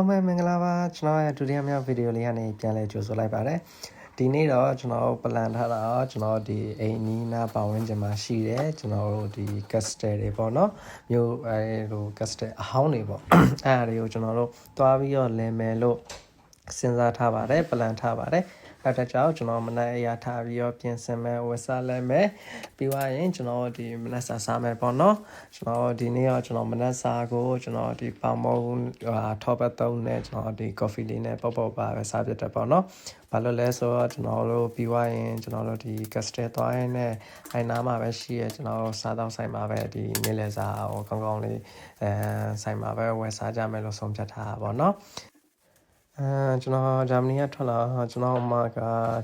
လုံးပဲမင်္ဂလာပါကျွန်တော်ရဲ့ဒုတိယမြောက်ဗီဒီယိုလေးကနေပြန်လဲကြိုဆိုလိုက်ပါတယ်ဒီနေ့တော့ကျွန်တော်ပလန်ထားတာတော့ကျွန်တော်ဒီအိမ်နီးနားပတ်ဝန်းကျင်မှာရှိတယ်ကျွန်တော်တို့ဒီ castle တွေပေါ့နော်မျိုးအဲလို castle အဟောင်းတွေပေါ့အဲ့အရာတွေကိုကျွန်တော်တို့တွားပြီးတော့လည်မယ်လို့စဉ်းစားထားပါတယ်ပလန်ထားပါတယ် အဲ့ဒါကြောင့်ကျွန်တော်မနက်အရာထားပြီးတော့ပြင်ဆင်မယ်ဝတ်စားလဲမယ်ပြီးသွားရင်ကျွန်တော်ဒီမနက်စာစားမယ်ပေါ့နော်ကျွန်တော်ဒီနေ့တော့ကျွန်တော်မနက်စာကိုကျွန်တော်ဒီပေါင်မုံဟာထောပတ်သုံးနဲ့ကျွန်တော်ဒီ coffee လေးနဲ့ပေါ့ပေါ့ပါပဲစားပြတယ်ပေါ့နော်ဘာလို့လဲဆိုတော့ကျွန်တော်တို့ပြီးသွားရင်ကျွန်တော်တို့ဒီ castle သွားရင်လည်းအဲနားမှာပဲရှိရကျွန်တော်စားတော့ဆိုင်မှာပဲဒီနေ့လည်စာဟိုကောင်းကောင်းလေးအဲဆိုင်မှာပဲဝယ်စားကြမယ်လို့ဆုံးဖြတ်ထားတာပေါ့နော် အဲကျွန်တော်ဂျာမနီကထွက်လာကျွန်တော်အမက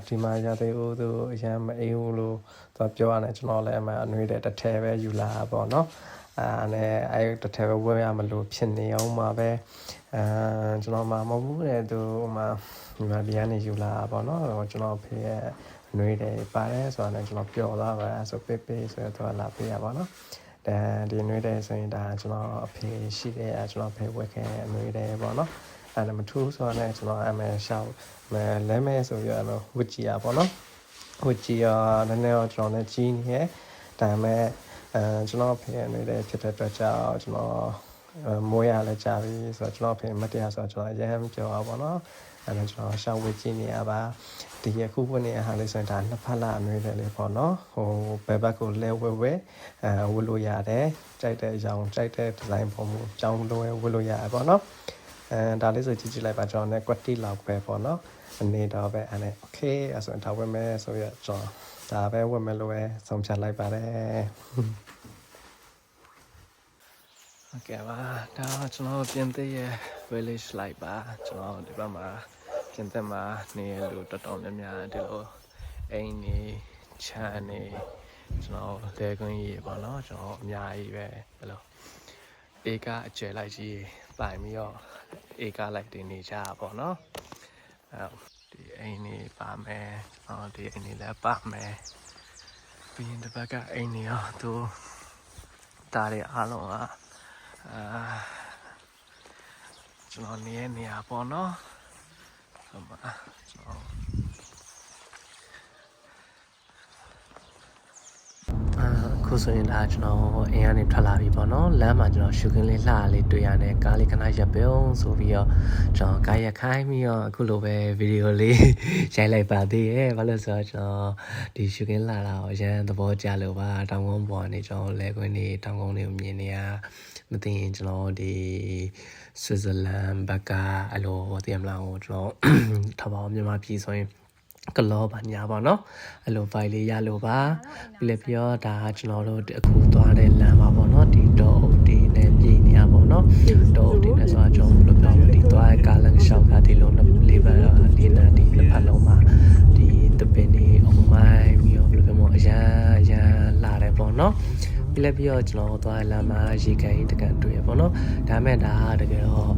ဒီမှာရသေးဦးသူအရင်မအေးဘူးလို့သူပြောရတယ်ကျွန်တော်လည်းအမအနွေးတဲ့တစ်ထဲပဲယူလာပေါ့နော်အဲနဲ့အဲတစ်ထဲပဲဝယ်ရမလို့ဖြစ်နေအောင်မှာပဲအဲကျွန်တော်မှမဟုတ်ဘူးတဲ့သူဟိုမှာဒီမှာဒီကနေယူလာပေါ့နော်ကျွန်တော်ဖေရဲ့အနွေးတယ်ပါတယ်ဆိုတော့ကျွန်တော်ပျော်သွားပါအဲဆိုပေးပေးဆိုတော့သူကလာပေးရပါတော့အဲဒီနွေးတယ်ဆိုရင်ဒါကျွန်တော်အဖေရှိတယ်ကျွန်တော်ဖေဝက်ခဲ့အနွေးတယ်ပေါ့နော် အဲ့ဒါမထူးဆိုတော့လည်းကျွန်တော်အမေရှောက်မဲလဲမဲဆိုပြီးတော့ဝစ်ကြည့်ရပါတော့ဝစ်ကြည့်ရနည်းနည်းတော့ကျွန်တော်လည်းကြီးနေရဲ့ဒါပေမဲ့အဲကျွန်တော်ဖေအနေနဲ့ဖြစ်တဲ့အတွက်ကြောင့်ကျွန်တော်မွေးရလဲကြာပြီဆိုတော့ကျွန်တော်ဖေမတရားဆိုတော့ကျွန်တော်အရင်ပြောပါတော့နော်အဲ့ဒါကျွန်တော်ရှောက်ဝစ်ကြည့်နေရပါဒီအခုဝင်နေရဟာလေးဆိုရင်ဒါနှစ်ဖက်လာအနွေးတယ်လေပေါ့နော်ဟိုဘယ်ဘက်ကိုလဲဝဲဝဲအဲဝတ်လို့ရတယ်ကြိုက်တဲ့အကြောင်းကြိုက်တဲ့ဒီဇိုင်းပုံမှုအကြောင်းလိုဝတ်လို့ရတယ်ပေါ့နော် အဲဒါလေးဆိုကြည့်ကြည့်လိုက်ပါကျွန်တော်လည်း quality လောက်ပဲပေါ့နော်အနေတော့ပဲအဲ့နဲ့ okay အဲ့ဆိုရင်ဒါဝယ်မယ်ဆိုရကျွန်တော်ဒါပဲဝယ်မယ်လို့ပဲဆုံးဖြတ်လိုက်ပါတယ်โอเคပါဒါကျွန်တော်ပြင်သစ်ရဲ့ village life ပါကျွန်တော်ဒီဘက်မှာပြင်သစ်မှာနေရလို့တော်တော်များများဒီလိုအိမ်နေခြံနေကျွန်တော်လေကွင်းကြီးပေါ့နော်ကျွန်တော်အများကြီးပဲဘယ်လို ဧကအကျယ်လိုက်ကြီးပိုင်ပြီးတော့ဧကလိုက်တင်နေကြတာပေါ့နော်အဲဒီအိမ်နေပါမယ်အော်ဒီအိမ်နေလည်းပါမယ်ပြီးရင်တစ်ဘက်ကအိမ်နေရောသူတားတဲ့အားလုံးကအာကျွန်တော်နေရနေရပေါ့နော်ဟိုမှာကျွန်တော် အခု ဆိုရင်ဒါကျွန်တော်အိမ်ကနေထွက်လာပြီပေါ့နော်လမ်းမှာကျွန်တော်ရှုခင်းလေးလှလေးတွေ့ရတယ်ကားလေးခဏရပ်ပြုံးဆိုပြီးတော့ကျွန်တော်ကားရက်ခိုင်းပြီးတော့အခုလိုပဲဗီဒီယိုလေးရိုက်လိုက်ပါသေးရဲ့ဘာလို့ဆိုတော့ကျွန်တော်ဒီရှုခင်းလှတာကိုအရင်သဘောကျလို့ပါတောင်ကုန်းပေါ်ကနေကျွန်တော်လဲခွင်းနေတောင်ကုန်းတွေကိုမြင်နေရမသိရင်ကျွန်တော်ဒီဆွစ်ဇာလန်ဘက်ကအဲ့လိုတည်မလားဟိုကျွန်တော်ထားပါအောင်မြန်မာပြည်ဆိုရင် ကလောပါညာပါเนาะအဲ့လို file လေးရလို့ပါပြီးလည်းပြောဒါကကျွန်တော်တို့အခုသွားတဲ့လမ်းပါပေါ့เนาะဒီတော့ဒီနဲ့ပြည်နေရပေါ့เนาะတော့ဒီနဲ့ဆိုတော့ကျွန်တော်ဘယ်လိုပြောမလဲဒီသွားတဲ့ကားလမ်းလျှောက်ကဒီလုံးလေးပါဒီနာဒီတစ်ဖက်လုံးမှာဒီတပင်နေအုံမိုင်းပြီးတော့ဘယ်လိုပြောမလဲအရန်အရန်လာတယ်ပေါ့เนาะပြီးလည်းပြီးတော့ကျွန်တော်သွားတဲ့လမ်းမှာရေကန်ကြီးတကန်တွေ့ရပေါ့เนาะဒါမဲ့ဒါကတကယ်တော့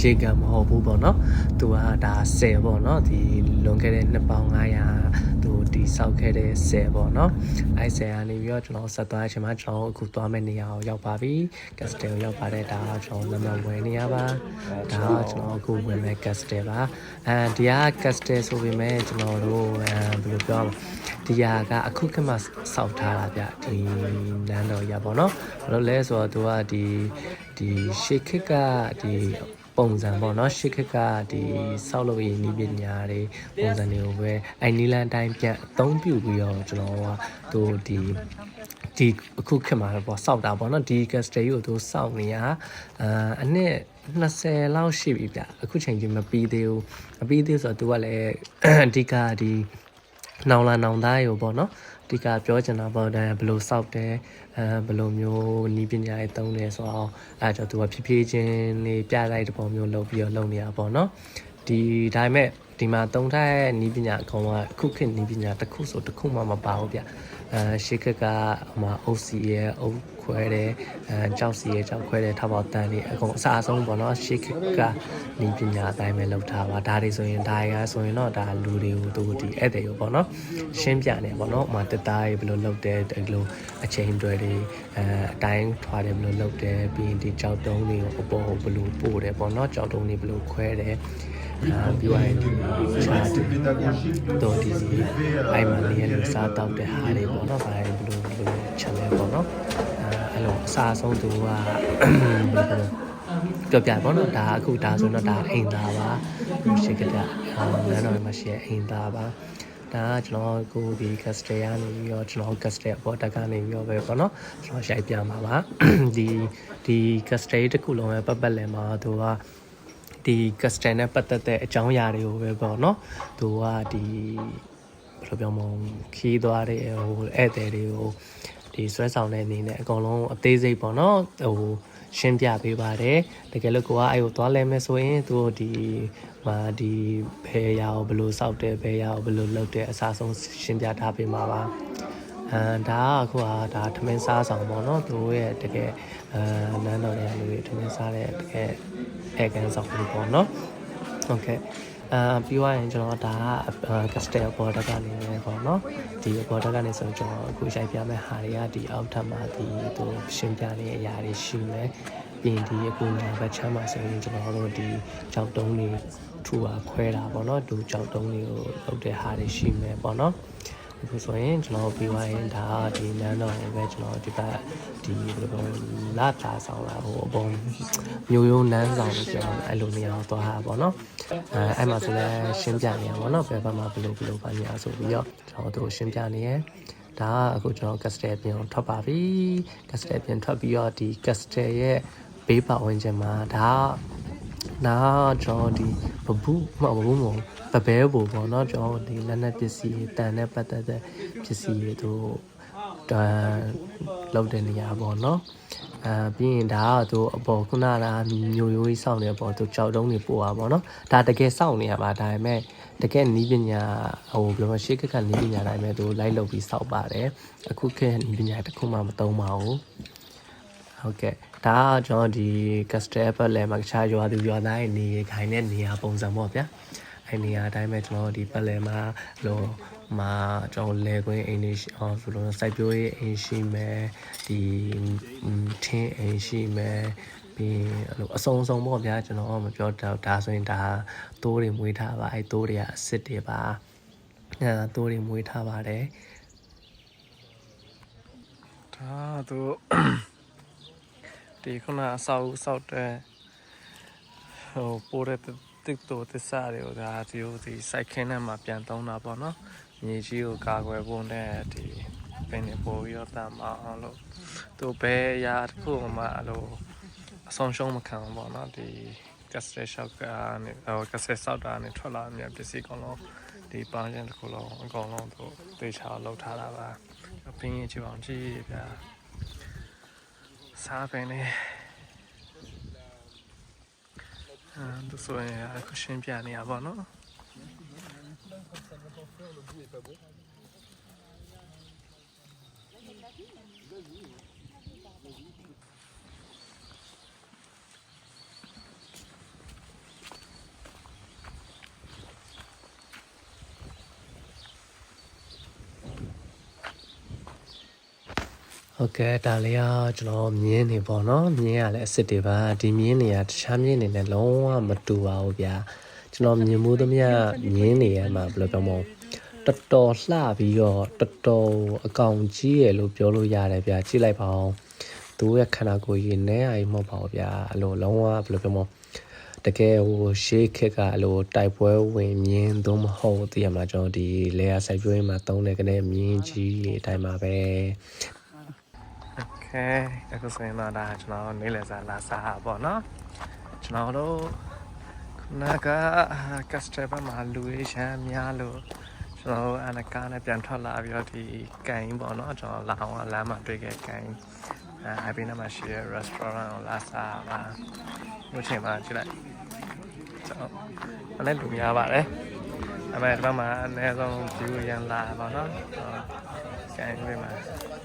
ရေကံမဟုတ်ဘူးပေါ့နော်။သူကဒါ10ပေါ့နော်။ဒီလွန်ခဲ့တဲ့နှစ်ပေါင်း900သူဒီစောက်ခဲ့တဲ့10ပေါ့နော်။အဲ10ကနေပြီးတော့ကျွန်တော်ဆက်သွားတဲ့အချိန်မှာကျွန်တော်အခုသွားမယ့်နေရာကိုရောက်ပါပြီ။ Castle ကိုရောက်ပါတယ်ဒါကကျွန်တော်နံပါတ်ဝယ်နေရပါ။ဒါကကျွန်တော်အခုဝင်မဲ့ Castle ပါ။အဲဒီက Castle ဆိုပေမဲ့ကျွန်တော်တို့အဲဘယ်လိုပြောမလဲ ဒီဟာကအခုခက်မှစောက်ထားတာဗျဒီလမ်းတော်ရပါတော့ဘာလို့လဲဆိုတော့သူကဒီဒီရှေခစ်ကဒီပုံစံပေါ့နော်ရှေခစ်ကဒီစောက်လို့ရည်နီးပညာတွေပုံစံတွေကိုပဲအဲနီလန်တိုင်းပြန်အသုံးပြုပြီးတော့ကျွန်တော်ကသူဒီဒီအခုခက်မှာပေါ့စောက်တာပေါ့နော်ဒီ castle ကိုသူစောက်နေရအာအနှစ်20လောက်ရှိပြီဗျအခုချိန်ကြီးမပြီးသေးဘူးမပြီးသေးဆိုတော့သူကလည်းအဓိကဒီ နောင်လာနောင်သားရောပေါ့နော်အဓိကပြောချင်တာပေါ့ဒါဘယ်လိုစောက်တယ်အဲဘယ်လိုမျိုးနီးပညာရေးသုံးတယ်ဆိုတော့အဲကြောင့်သူကဖြည်းဖြည်းချင်းနေပြလိုက်တဲ့ပုံမျိုးလုပ်ပြီးတော့လုပ်နေတာပေါ့နော်ဒီဒါပေမဲ့ဒီမှာတုံထားတဲ့နီးပညာအကောင်ကအခုခေတ်နီးပညာတစ်ခုဆိုတစ်ခုမှမပါဘူးဗျအဲရှေ့ခက်ကဟိုမှာ OC ရဲ့အုတ် ခွခွဲတယ်အဲကြောက်စီရဲ့ကြောက်ခွဲတယ်ထောက်ပေါက်တန်းတွေအကုန်အစားဆုံးပေါ့နော်ရှေ့ကနီးပညာအတိုင်းပဲလုပ်ထားပါဒါတွေဆိုရင်ဒါရဆိုရင်တော့ဒါလူတွေကိုသူဒီဧည့်သည်ရောပေါ့နော်ရှင်းပြနေပေါ့နော်ဥမာတက်သားတွေဘယ်လိုလုပ်တယ်ဒီလိုအချိန်တွေတွေအဲအတိုင်းထွားတယ်ဘယ်လိုလုပ်တယ်ပြီးရင်ဒီကြောက်တုံးတွေကိုအပေါ်ဘယ်လိုပို့တယ်ပေါ့နော်ကြောက်တုံးတွေဘယ်လိုခွဲတယ်အာပြီးသွားရင်ဒီချာတူတော့ဒီစီအိုင်မန်လေးရဲ့လို့စားတော့တဲ့ဟာတွေပေါ့နော်ဗာဘယ်လိုဘယ်လိုချက်လဲပေါ့နော် အဲအဲ့လိုအစားဆုံးသူကဘယ်လိုပြောပြပေါ့နော်ဒါအခုဒါဆိုတော့ဒါအိမ်သားပါရှိကတဲ့အာလမ်းတော်မှာရှိတဲ့အိမ်သားပါဒါကကျွန်တော်ကိုဒီ custody ကနေပြီးတော့ကျွန်တော် custody အပေါ်တက်ကနေပြီးတော့ပဲပေါ့နော်ကျွန်တော်ရိုက်ပြမှာပါဒီဒီ custody တစ်ခုလုံးပဲပတ်ပတ်လည်မှာသူကဒီ custody နဲ့ပတ်သက်တဲ့အကြောင်းအရာတွေကိုပဲပေါ့နော်သူကဒီဘယ်လိုပြောမလဲခီးသွားတဲ့ဟိုဧည့်သည်တွေကို ဒီဆွဲဆောင်တဲ့အနေနဲ့အကုန်လုံးအသေးစိတ်ပေါ့နော်ဟိုရှင်းပြပေးပါတယ်တကယ်လို့ကိုကအဲ့ကိုသွားလဲမယ်ဆိုရင်သူဒီမာဒီဘယ်ရအောင်ဘယ်လိုစောက်တယ်ဘယ်ရအောင်ဘယ်လိုလုပ်တယ်အစားဆုံးရှင်းပြထားပေးမှာပါအမ်ဒါကအခုကဒါထမင်းစားဆောင်ပေါ့နော်သူတို့ရဲ့တကယ်အဲနန်းတော်ရဲ့လူတွေထမင်းစားတဲ့တကယ်အဲကန်ဆောင်လေးပေါ့နော်ဟုတ်ကဲ့ အာပြီးသွားရင်ကျွန်တော်ဒါက custom border ကနေပဲပေါ့နော်ဒီ border ကနေဆိုကျွန်တော်အခုရိုက်ပြမယ့်ဟာတွေကဒီအောက်ထပ်မှာဒီသူရှင်းပြနေတဲ့အရာတွေရှိမယ်ပြင်ဒီအခုညာဘက်ချမ်းမှာဆိုရင်ကျွန်တော်တို့ဒီကြောက်တုံးတွေထူပါခွဲတာပေါ့နော်ဒူကြောက်တုံးတွေကိုလုပ်တဲ့ဟာတွေရှိမယ်ပေါ့နော် အခုဆိုရင်ကျွန်တော်ပြီးသွားရင်ဒါဒီနန်းတော်ကိုပဲကျွန်တော်ဒီဘက်ဒီဘယ်လိုပြောလာတာဆောင်လာဟိုအပေါ်မျိုးရိုးနန်းဆောင်လို့ပြောအောင်အဲ့လိုနေရာကိုသွားတာပေါ့နော်အဲအဲ့မှာဆိုလဲရှင်းပြနေရပါတော့ဘယ်ဘက်မှာဘယ်လိုဘယ်လိုပါညာဆိုပြီးတော့ကျွန်တော်တို့ရှင်းပြနေရဒါကအခုကျွန်တော် castle ပြင်ထွက်ပါပြီ castle ပြင်ထွက်ပြီးတော့ဒီ castle ရဲ့ဘေးပတ်ဝန်းကျင်မှာဒါ နာကျွန်တော်ဒီဘဘူးမှဘဘူးမဟုတ်ပပဲပုံပေါ့နော်ကျွန်တော်ဒီလက်နက်ပစ္စည်းတန်နဲ့ပတ်သက်တဲ့ပစ္စည်းတွေတို့တန်လောက်တဲ့နေရာပေါ့နော်အဲပြီးရင်ဒါကသူအပေါ်ခုနကမျိုးရိုးကြီးစောင့်နေပေါ့သူကြောက်တုံးတွေပို့တာပေါ့နော်ဒါတကယ်စောင့်နေရပါဒါပေမဲ့တကယ်နီးပညာဟိုဘယ်လိုမှရှေ့ကကနီးပညာတိုင်းပဲသူလိုက်လုပ်ပြီးစောက်ပါတယ်အခုခေတ်နီးပညာတစ်ခုမှမတုံးပါဘူး ဟုတ်ကဲ့ဒါကကျွန်တော်ဒီ custom app လဲမှာတခြားရွာသူရွာသားရဲ့နေခိုင်တဲ့နေရာပုံစံပေါ့ဗျာအဲ့နေရာအတိုင်းပဲကျွန်တော်ဒီပတ်လည်မှာလို့မှာကျွန်တော်လဲခွင်းအိမ်နေအော်ဆိုလို့စိုက်ပျိုးရေးအိမ်ရှိမယ်ဒီထင်းအိမ်ရှိမယ်ပြီးအဲ့လိုအစုံအစုံပေါ့ဗျာကျွန်တော်မပြောတော့ဒါဆိုရင်ဒါတိုးတွေမွေးထားပါအဲ့တိုးတွေကအစ်စ်တွေပါအဲတိုးတွေမွေးထားပါတယ်ဒါသူ ဒီခုနအဆောက်အဆောက်တဲ့ဟိုပိုးတဲ့တစ်တိုသစ္စာတွေကိုဒါဒီဟိုဒီစိုက်ခင်းထဲမှာပြန်သုံးတာပေါ့နော်မြေကြီးကိုကာကွယ်ဖို့နဲ့ဒီပင်တွေပို့ပြီးတော့တမ်းမအောင်လို့သူဘယ်ရာတစ်ခုမှအလိုအဆုံးရှုံးမခံဘူးပေါ့နော်ဒီ castle shop ကနေဟို castle ဆောက်တာနဲ့ထွက်လာမြတ်ပစ္စည်းကောင်လုံးဒီပန်းချင်းတစ်ခုလုံးအကောင်လုံးသူတေချာလောက်ထားတာပါပင်းရင်ချအောင်ကြည့်ဗျာ စားပင်နေအဲသူဆိုရင်အခုရှင်းပြနေရပါတော့ ဟုတ်ကဲ့ဒါလေးကကျွန်တော်မြင်းနေပေါ့နော်မြင်းကလည်းအစ်စ်တွေပါဒီမြင်းတွေကတခြားမြင်းတွေနဲ့လုံးဝမတူပါဘူးဗျာကျွန်တော်မြင်မှုသမျှမြင်းတွေရဲ့မှာဘယ်လိုပြောမလဲတော်တော်လှပြီးတော့တော်တော်အကောင်ကြီးရလို့ပြောလို့ရတယ်ဗျာကြည့်လိုက်ပါအောင်သူရဲ့ခန္ဓာကိုယ်ကြီးနဲအိမ်မဟုတ်ပါဘူးဗျာအလိုလုံးဝဘယ်လိုပြောမလဲတကယ်ဟိုရှေးခက်ကအလိုတိုက်ပွဲဝင်မြင်းသို့မဟုတ်တည်ရမှာကျွန်တော်ဒီလေယာစိုက်ပျိုးရေးမှာသုံးတဲ့ကနေမြင်းကြီးတွေအတိုင်းပါပဲ โอเคအခုဆိုရင်တော့ဒါကျွန်တော်နေလေစားလာစားပါတော့ကျွန်တော်တို့ခုနက customer မှာလူရေးရှမ်းများလို့ကျွန်တော်တို့အနကားနဲ့ပြန်ထွက်လာပြီးတော့ဒီကန်ပေါ့နော်ကျွန်တော်လာအောင်လမ်းမှာတွေ့ခဲ့ကန်အဲအပြင်မှာရှိတဲ့ restaurant ကိုလာစားပါလို့ချိန်မှာကြည့်လိုက်ကျွန်တော်လည်းလူများပါတယ်ဒါပေမဲ့ဒီဘက်မှာအနည်းဆုံး view ရန်လာပါတော့ကန်တွေမှာ ဟုတ်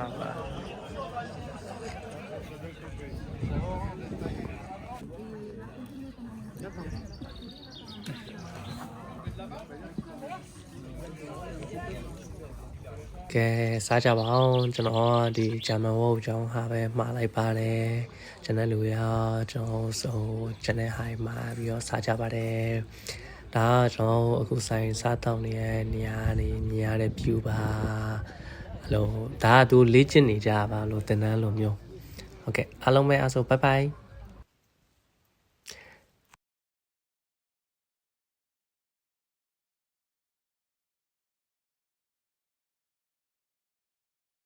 ပါကဲစားကြပါအောင်ကျွန်တော်ဒီဂျာမန်ဝုတ်အကြောင်းဟာပဲမှားလိုက်ပါတယ်ကျွန်တော်လူရကျွန်တော်ဆိုကျွန်တော်ဟိုင်းမှာပြီးတော့စားကြပါတယ်ဒါကကျွန်တော်အခုဆိုင်စားတောင်းနေတဲ့နေရာနေမြင်ရတဲ့ view ပါ အဲ့လိုဒါကသူလေ့ကျင့်နေကြပါလို့တင်တန်းလိုမျိုးဟုတ်ကဲ့အားလုံးပဲအားဆိုဘိုင်ဘိုင်